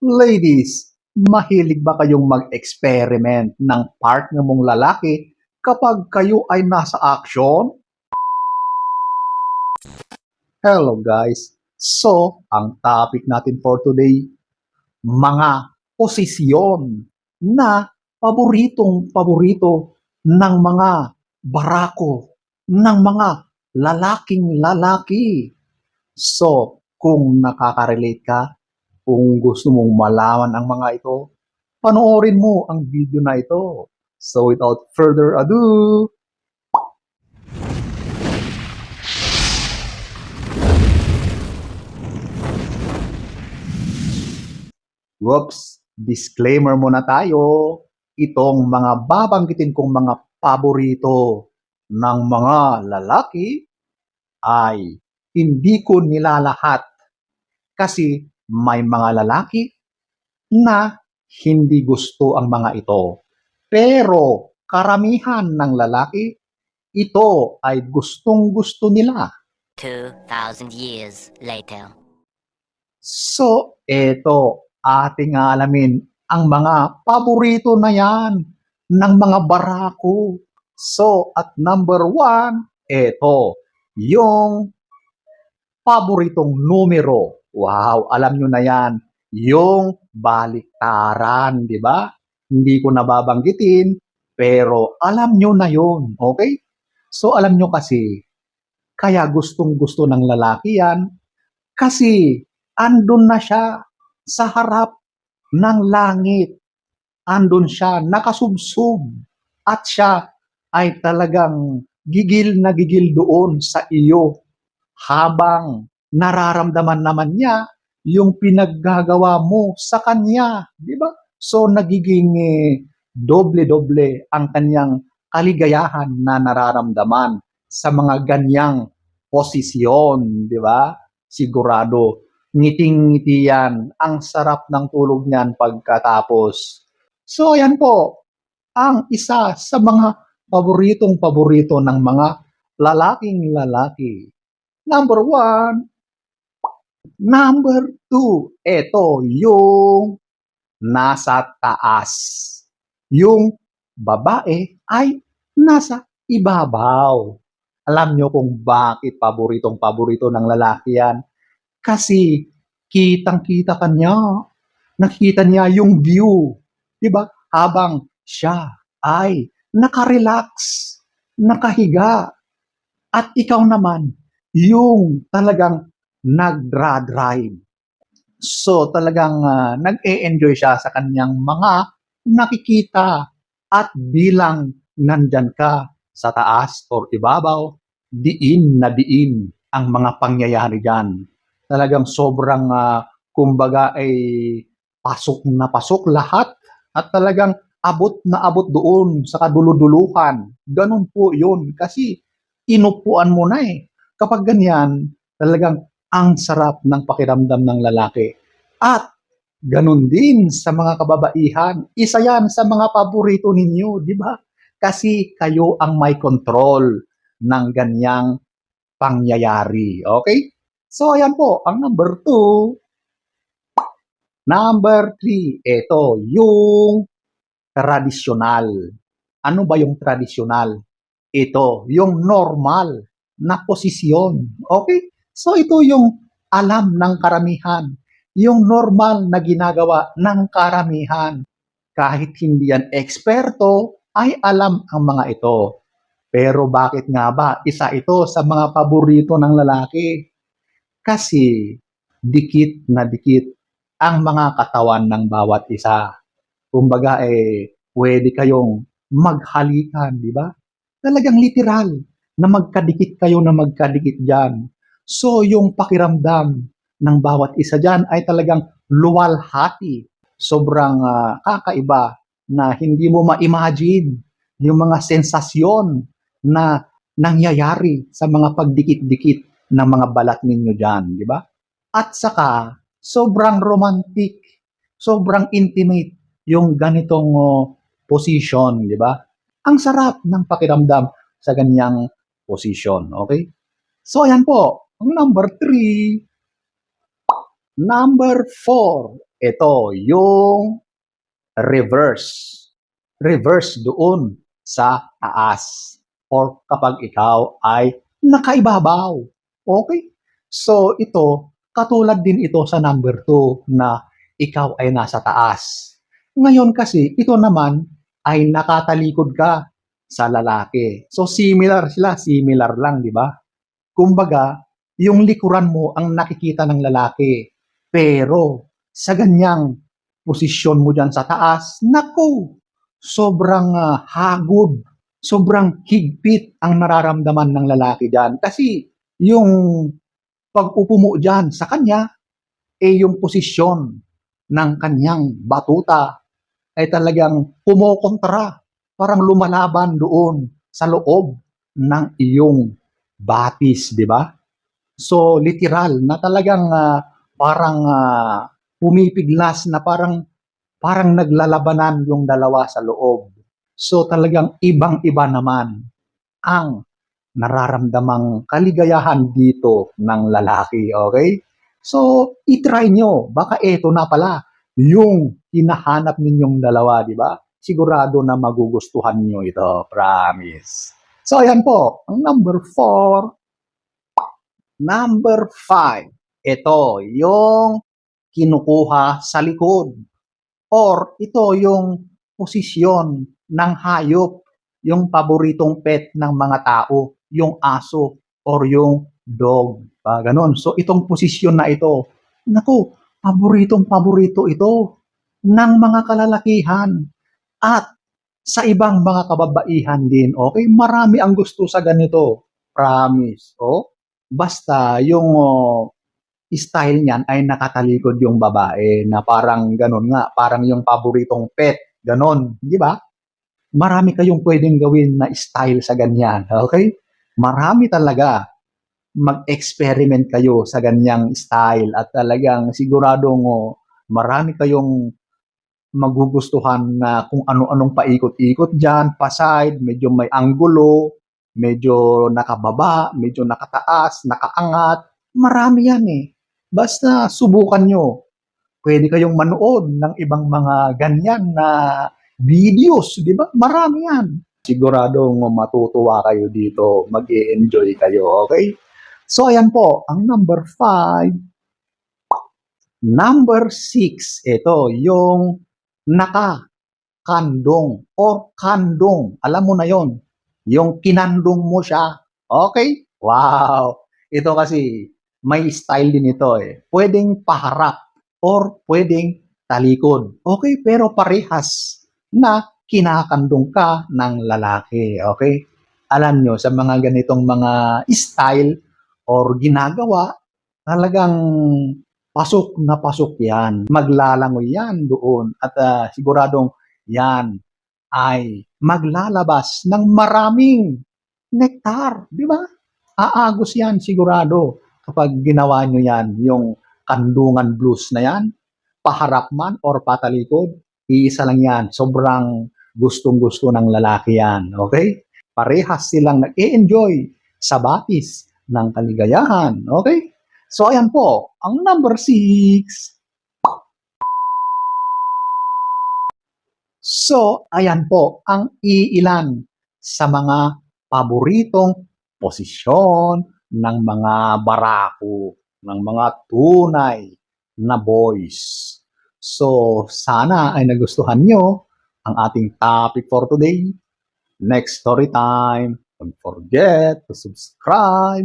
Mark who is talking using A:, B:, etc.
A: Ladies, mahilig ba kayong mag-experiment ng partner mong lalaki kapag kayo ay nasa action? Hello guys. So, ang topic natin for today, mga posisyon na paboritong paborito ng mga barako, ng mga lalaking lalaki. So, kung nakaka-relate ka, kung gusto mong malaman ang mga ito, panoorin mo ang video na ito. So without further ado, Whoops, disclaimer muna tayo. Itong mga babanggitin kong mga paborito ng mga lalaki ay hindi ko nilalahat kasi may mga lalaki na hindi gusto ang mga ito. Pero karamihan ng lalaki, ito ay gustong gusto nila.
B: 2,000 years later.
A: So, eto, ating alamin ang mga paborito na yan ng mga barako. So, at number one, eto, yung paboritong numero. Wow, alam nyo na yan. Yung baliktaran, di ba? Hindi ko nababanggitin, pero alam nyo na yon, okay? So, alam nyo kasi, kaya gustong gusto ng lalaki yan, kasi andun na siya sa harap ng langit. Andun siya, nakasubsob. At siya ay talagang gigil na gigil doon sa iyo habang nararamdaman naman niya yung pinaggagawa mo sa kanya, di ba? So nagiging eh, doble-doble ang kanyang kaligayahan na nararamdaman sa mga ganyang posisyon, di ba? Sigurado, ngiting-ngiti yan. Ang sarap ng tulog niyan pagkatapos. So, ayan po, ang isa sa mga paboritong-paborito ng mga lalaking lalaki. Number one, number two, ito yung nasa taas. Yung babae ay nasa ibabaw. Alam nyo kung bakit paboritong-paborito ng lalaki yan? Kasi kitang-kita kanya. Nakita niya yung view. Di ba? Habang siya ay nakarelax, nakahiga. At ikaw naman, yung talagang nagdra-drive. So talagang ah, nag-e-enjoy siya sa kanyang mga nakikita at bilang nandyan ka sa taas or ibabaw, diin na diin ang mga pangyayari dyan. Talagang sobrang, ah, kumbaga ay pasok na pasok lahat at talagang abot na abot doon sa kaduluduluhan. Ganun po yun kasi inupuan mo na eh. Kapag ganyan, talagang ang sarap ng pakiramdam ng lalaki. At ganun din sa mga kababaihan. Isa yan sa mga paborito ninyo, di ba? Kasi kayo ang may control ng ganyang pangyayari. Okay? So, ayan po, ang number two. Number three, ito, yung tradisyonal. Ano ba yung tradisyonal? Ito, yung normal na posisyon. Okay? So, ito yung alam ng karamihan. Yung normal na ginagawa ng karamihan. Kahit hindi yan eksperto, ay alam ang mga ito. Pero bakit nga ba isa ito sa mga paborito ng lalaki? Kasi dikit na dikit ang mga katawan ng bawat isa. Kumbaga eh, pwede kayong maghalikan, di ba? Talagang literal na magkadikit kayo na magkadikit dyan. So, yung pakiramdam ng bawat isa dyan ay talagang luwalhati. Sobrang ah, kakaiba na hindi mo ma-imagine yung mga sensasyon na nangyayari sa mga pagdikit-dikit ng mga balat ninyo dyan, di ba? At saka, sobrang romantic, sobrang intimate yung ganitong oh, position, di ba? Ang sarap ng pakiramdam sa ganyang position, okay? So, ayan po, number three. Number four, ito yung reverse. Reverse doon sa taas or kapag ikaw ay nakaibabaw. Okay? So ito, katulad din ito sa number 2 na ikaw ay nasa taas. Ngayon kasi, ito naman ay nakatalikod ka sa lalaki. So similar sila, similar lang, di ba? Kumbaga, yung likuran mo ang nakikita ng lalaki. Pero sa ganyang posisyon mo dyan sa taas, naku, sobrang ah, hagod, sobrang higpit ang nararamdaman ng lalaki dyan. Kasi yung pag-upo mo dyan sa kanya, eh yung posisyon ng kanyang batuta ay talagang kumokontra, parang lumalaban doon sa loob ng iyong batis, di ba? So literal na talagang ah, parang ah, pumipiglas na parang parang naglalabanan yung dalawa sa loob. So talagang ibang-iba naman ang nararamdamang kaligayahan dito ng lalaki, okay? So, itry nyo. Baka eto na pala yung hinahanap ninyong dalawa, di ba? Sigurado na magugustuhan nyo ito, promise. So, ayan po, ang number four. Number five, ito, yung kinukuha sa likod. Or ito yung posisyon ng hayop, yung paboritong pet ng mga tao, yung aso or yung dog. Pa, ganon. So itong posisyon na ito, naku, paboritong paborito ito ng mga kalalakihan at sa ibang mga kababaihan din. Okay? Marami ang gusto sa ganito. Promise. Oh? Basta yung oh, style niyan ay nakatalikod yung babae na parang ganon nga, parang yung paboritong pet, ganon, di ba? Marami kayong pwedeng gawin na style sa ganyan, okay? Marami talaga mag-experiment kayo sa ganyang style at talagang siguradong oh, marami kayong magugustuhan na kung ano-anong paikot-ikot dyan, pa-side, medyo may anggulo, medyo nakababa, medyo nakataas, nakaangat, marami yan eh. Basta subukan nyo. Pwede kayong manood ng ibang mga ganyan na videos, di ba? Marami yan. Siguradong matutuwa kayo dito, mag enjoy kayo, okay? So, ayan po, ang number five. Number six, ito, yung nakakandong or kandong. Alam mo na yon yung kinandong mo siya. Okay? Wow! Ito kasi, may style din ito eh. Pwedeng paharap or pwedeng talikod. Okay, pero parehas na kinakandong ka ng lalaki. Okay? Alam nyo, sa mga ganitong mga style or ginagawa, talagang pasok na pasok yan. Maglalangoy yan doon. At ah, siguradong yan ay maglalabas ng maraming nektar. Di ba? Aagos yan sigurado kapag ginawa nyo yan, yung kandungan blues na yan, paharap man or patalikod, iisa lang yan. Sobrang gustong-gusto ng lalaki yan. Okay? Parehas silang nag-enjoy sa batis ng kaligayahan. Okay? So, ayan po. Ang number six. So, ayan po ang iilan sa mga paboritong posisyon ng mga barako, ng mga tunay na boys. So, sana ay nagustuhan nyo ang ating topic for today. Next story time. Don't forget to subscribe